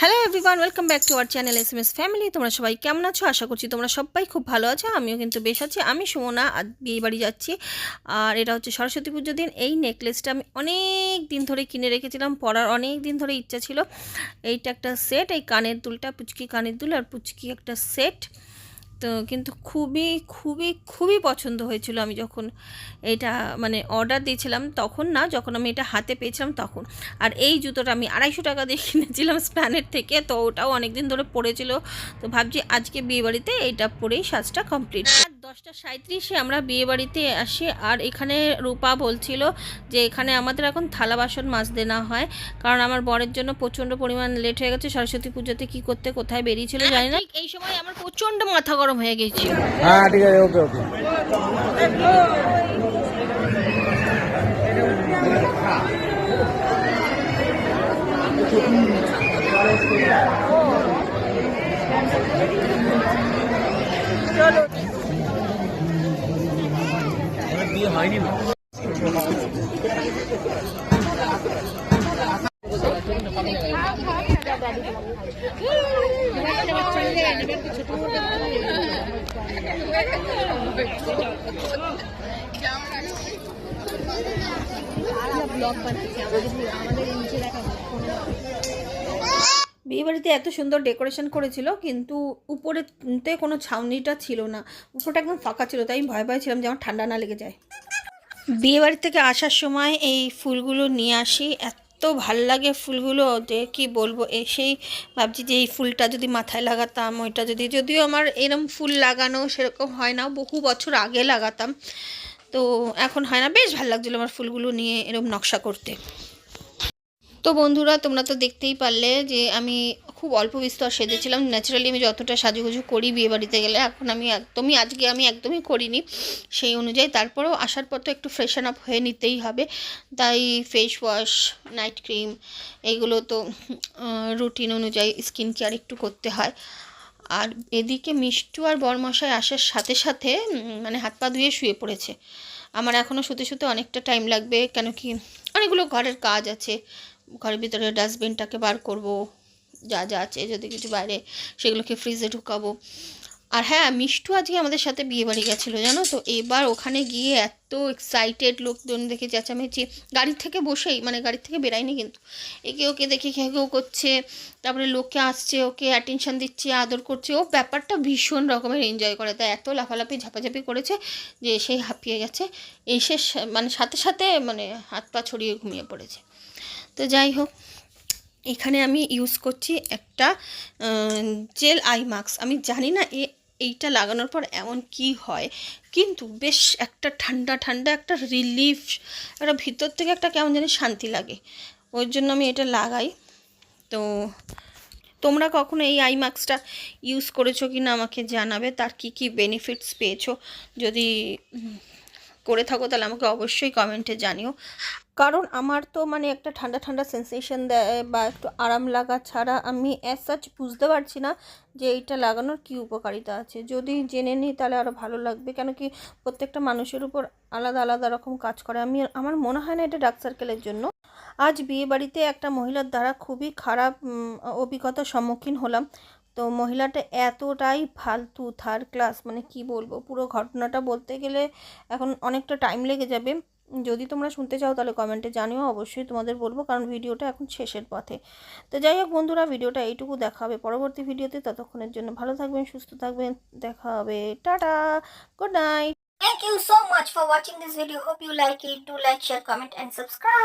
Hello everyone welcome back to our channel S M S family তোমরা সবাই কেমন আছো? আশা করছি তোমরা সবাই খুব ভালো আছো। আমিও কিন্তু বেশ আছি। আমি সুমনা, আজ বিয়ে বাড়ি যাচ্ছি। আর এটা হচ্ছে সরস্বতী পুজোর দিন। এই নেকলেসটা আমি অনেক দিন ধরে কিনে রেখেছিলাম। পরার অনেক দিন ধরে ইচ্ছা ছিল। এইটা একটা সেট এই কানের দুলটা, পুচকি কানের দুল আর পুচকি একটা সেট তো কিন্তু খুবই খুবই খুবই পছন্দ হয়েছিল। আমি যখন এটা মানে অর্ডার দিয়েছিলাম তখন না, যখন আমি এটা হাতে পেয়েছিলাম তখন। আর এই জুতোটা আমি আড়াইশো টাকা দিয়ে কিনেছিলাম স্প্যানের থেকে, তো ওটাও অনেক দিন ধরে পড়েছিল। তো ভাবছি আজকে বিয়েবাড়িতে এইটা পরেই সাজটা কমপ্লিট দশটা সাঁত্রিশে আমরা বিয়েবাড়িতে আসি। আর এখানে রূপা বলছিল যে এখানে আমাদের এখন থালা বাসন মাজতে না হয় কারণ আমার বরের জন্য প্রচণ্ড পরিমাণ লেট হয়ে গেছে। সরস্বতী পুজোতে কি করতে কোথায় বেরিয়েছিল জানি না। এই সময় আমার প্রচণ্ড মাথা গরম হয়ে গেছিল। হ্যাঁ ঠিক আছে ওকে ওকে দিয়ে হয়নি না ব্লগ বানাচ্ছি আমাদের আমাদের নিচে রাখা বিয়েবাড়িতে এত সুন্দর ডেকোরেশন করেছিল, কিন্তু উপরেতে কোনো ছাউনিটা ছিল না। উপরটা একদম ফাঁকা ছিল, তাই আমি ভয় ভয় ছিলাম যে আমার ঠান্ডা না লেগে যায়। বিয়েবাড়ি থেকে আসার সময় এই ফুলগুলো নিয়ে আসি, এত ভালো লাগে ফুলগুলো যে কি বলব এসেই ভাবছি যে এই ফুলটা যদি মাথায় লাগাতাম, ওইটা যদি, যদিও আমার এরম ফুল লাগানো সেরকম হয় না, বহু বছর আগে লাগাতাম। তো এখন হয় না, বেশ ভালো লাগছিল আমার ফুলগুলো নিয়ে এরম নকশা করতে। তো বন্ধুরা, তোমরা তো দেখতেই পারলে যে আমি খুব অল্প বিস্তর সেজেছিলাম। ন্যাচারালি আমি যতটা সাজুগুজু করি বিয়ে বাড়িতে গেলে, এখন আমি একদমই, আজকে আমি একদমই করিনি সেই অনুযায়ী। তারপরেও আসার পর তো একটু ফ্রেশন আপ হয়ে নিতেই হবে। তাই ফেস ওয়াশ নাইট ক্রিম এইগুলো তো রুটিন অনুযায়ী স্কিন কেয়ার একটু করতে হয়। আর এদিকে মিষ্টু আর বরমশাই আসার সাথে সাথে মানে হাত পা ধুয়ে শুয়ে পড়েছে। আমার এখনও শুতে শুতে অনেকটা টাইম লাগবে, কেন কি অনেকগুলো ঘরের কাজ আছে। ঘরের ভিতরে ডাস্টবিনটাকে বার করব, যা যা আছে, যদি কিছু বাইরে সেগুলোকে ফ্রিজে ঢুকাবো। আর হ্যাঁ মিষ্টু আজকে আমাদের সাথে বিয়ে বাড়ি গেছিল, জানো তো? এবার ওখানে গিয়ে এত এক্সাইটেড লোকজন দেখে চেঁচামেচি গাড়ি থেকে বসেই মানে গাড়ি থেকে বেরায়নি কিন্তু। একে ওকে দেখে খেয়ে কেউ করছে, তারপরে লোককে আসছে, ওকে অ্যাটেনশান দিচ্ছে, আদর করছে। ও ব্যাপারটা ভীষণ রকমের এনজয় করে তাই এত লাফালাফি, ঝাপাঝাপি করেছে যে সেই হাঁপিয়ে গেছে। এসে মানে সাথে সাথে মানে হাত পা ছড়িয়ে ঘুমিয়ে পড়েছে। তো যাই হোক, এখানে আমি ইউজ করছি একটা জেল আই মাস্ক আমি জানি না এ, এইটা লাগানোর পর এমন কি হয়, কিন্তু বেশ একটা ঠান্ডা ঠান্ডা একটা রিলিফ একটা ভিতর থেকে একটা কেমন জানি শান্তি লাগে। ওর জন্য আমি এটা লাগাই। তো তোমরা কখনো এই আই মাস্কটা ইউজ করেছ কি না আমাকে জানাবে, তার কি কি বেনিফিটস পেয়েছ? যদি করে থাকো, তাহলে আমাকে অবশ্যই কমেন্টে জানিও। কারণ আমার তো মানে একটা ঠান্ডা ঠান্ডা সেন্সেশন দেয় বা একটু আরাম লাগা ছাড়া আমি অ্যাজ সাচ বুঝতে পারছি না যে এইটা লাগানোর কী উপকারিতা আছে। যদি জেনে নিই তাহলে আরও ভালো লাগবে, কেন কি প্রত্যেকটা মানুষের উপর আলাদা আলাদা রকম কাজ করে। আমি, আমার মনে হয় না এটা ডার্ক সার্কেলের জন্য। আজ বিয়ে বাড়িতে একটা মহিলার দ্বারা খুবই খারাপ অভিজ্ঞতার সম্মুখীন হলাম। তো মহিলাটা এতটাই ফালতু থার্ড ক্লাস মানে কি বলব? পুরো ঘটনাটা বলতে গেলে এখন অনেকটা টাইম লেগে যাবে। যদি তোমরা শুনতে চাও তাহলে কমেন্টে জানিও অবশ্যই তোমাদের বলব কারণ ভিডিওটা এখন শেষের পথে। তো যাই হোক বন্ধুরা ভিডিওটা এইটুকু দেখা হবে পরবর্তী ভিডিওতে। ততক্ষণের জন্য ভালো থাকবেন সুস্থ থাকবেন। দেখা হবে। Tata! Good night Thank you so much for watching this video. Hope you like it. Do like, share, comment and subscribe.